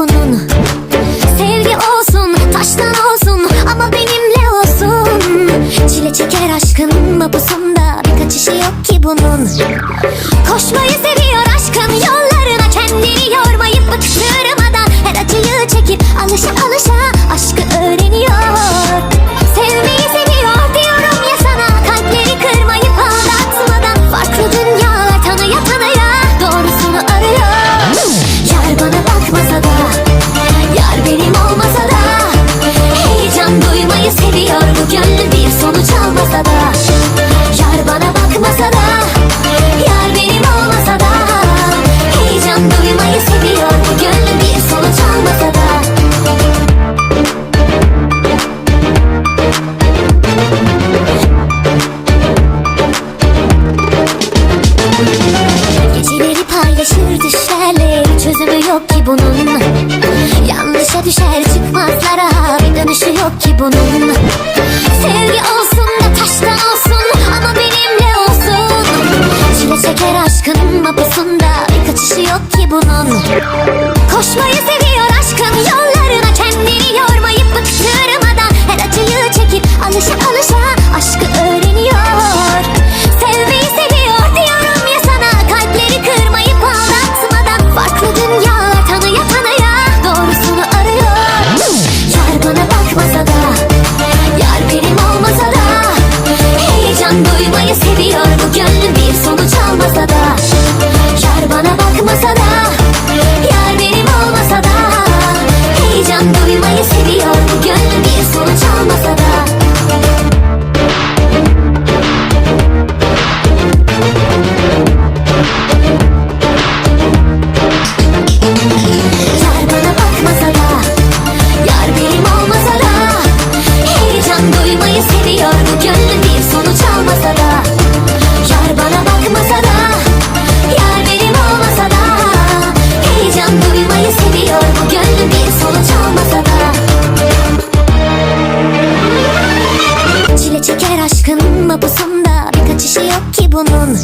bunun bunan Koşmayı sev Ama birkaç işi yok ki bunun.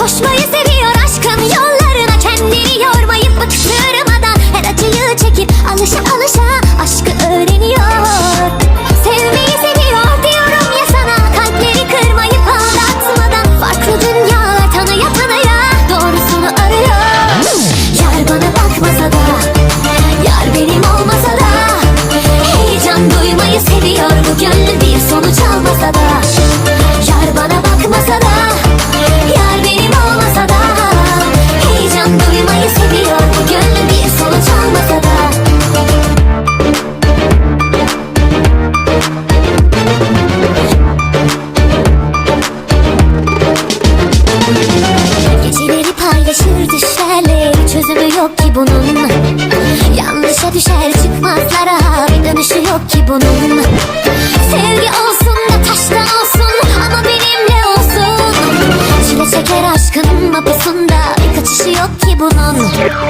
Koşmayı sev Yeah.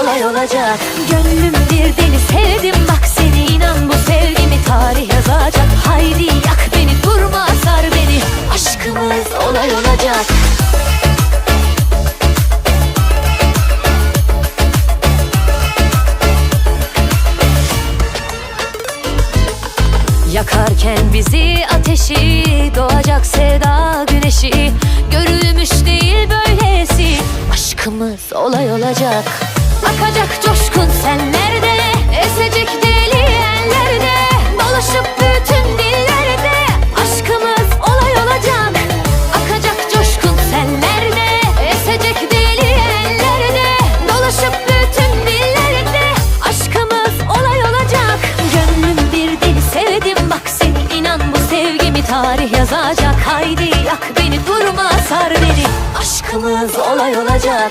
olay olacak. Gönlüm bir deli sevdim bak seni inan bu sevgimi tarih yazacak. Haydi yak beni durma sar beni. Aşkımız olay olacak. Yakarken bizi ateşi Doğacak sevda güneşi. Görülmüş değil böylesi. Aşkımız olay olacak Akacak coşkun Esecek deli Dolaşıp bütün dillerde Aşkımız olay olacak. Akacak coşkun Esecek deli Dolaşıp bütün dillerde Aşkımız olay olacak. Gönlüm bir deli sevdim bak inan bu sevgimi tarih yazacak. Haydi yak beni durma sar beni. Aşkımız olay olacak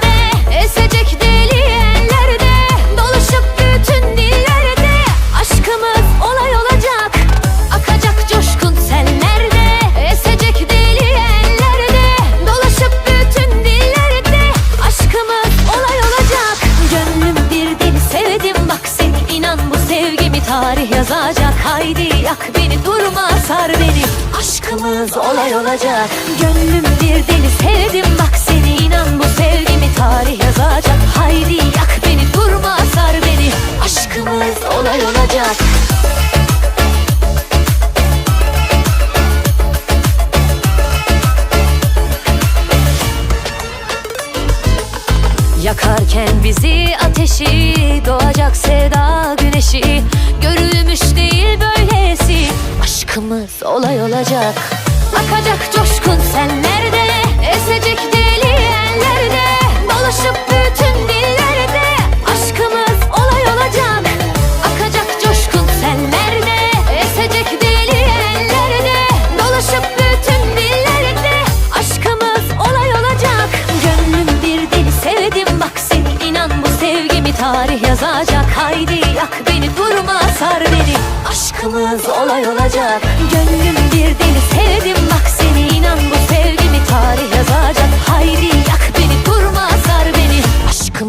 Aşkımız olay olacak. Gönlüm bir deli sevdim bak seni. İnan bu sevgimi tarih yazacak. Haydi yak beni durma sar beni. Aşkımız olay olacak. Yakarken bizi ateşi Doğacak sevda güneşi. Görülmüş değil böylesi Aşkımız olay olacak. Akacak coşkun senlerde Esecek deli ellerde. Dolaşıp bütün dillerde Aşkımız olay olacak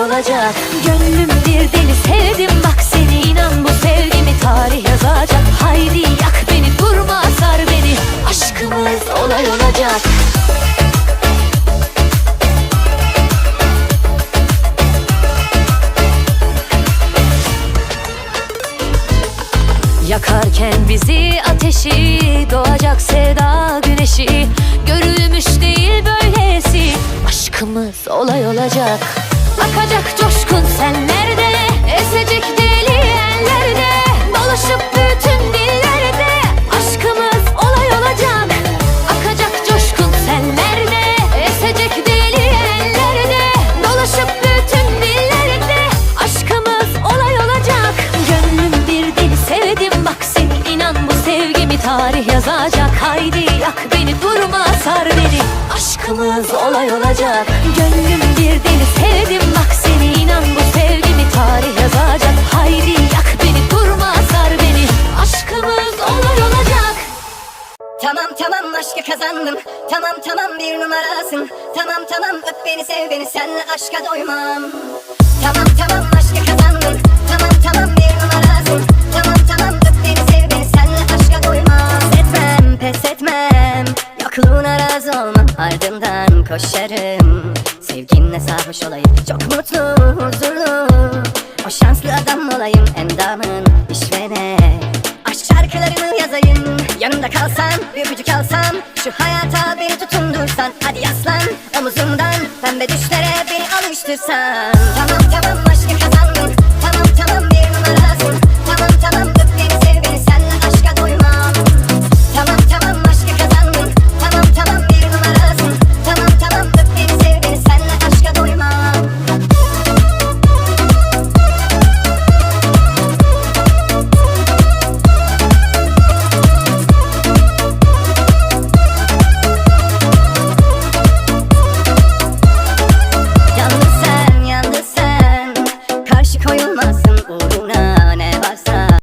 Olay olacak. Gönlüm bir deli sevdim bak seni. İnan bu sevgimi tarih yazacak. Haydi yak beni durma sar beni. Aşkımız olay olacak. Yakarken bizi ateşi Doğacak sevda güneşi. Görülmüş değil böylesi. Aşkımız olay olacak Akacak coşkun senlerde Esecek deli ellerde Dolaşıp bütün dillerde tarih yazacak. Haydi yak beni durma sar beni. Aşkımız olay olacak. Gönlüm bir deli sevdim bak seni. İnan bu sevgimi tarih yazacak. Haydi yak beni durma sar beni. Aşkımız olay olacak. Tamam tamam aşkı kazandım. Tamam tamam bir numarasın. Tamam tamam öp beni sev beni Senle aşka doymam. Tamam tamam aşkı kazandım. Tamam tamam bir Yokluğuna razı olmam ardından koşarım. Sevginle sarhoş olayım Çok mutlu huzurlu. O şanslı adam olayım endamın işvene Aşk şarkılarını yazayım Yanımda kalsan bir öpücük alsam. Şu hayata beni tutundursan Hadi yaslan omuzumdan Pembe düşlere beni alıştırsan Tamam tamam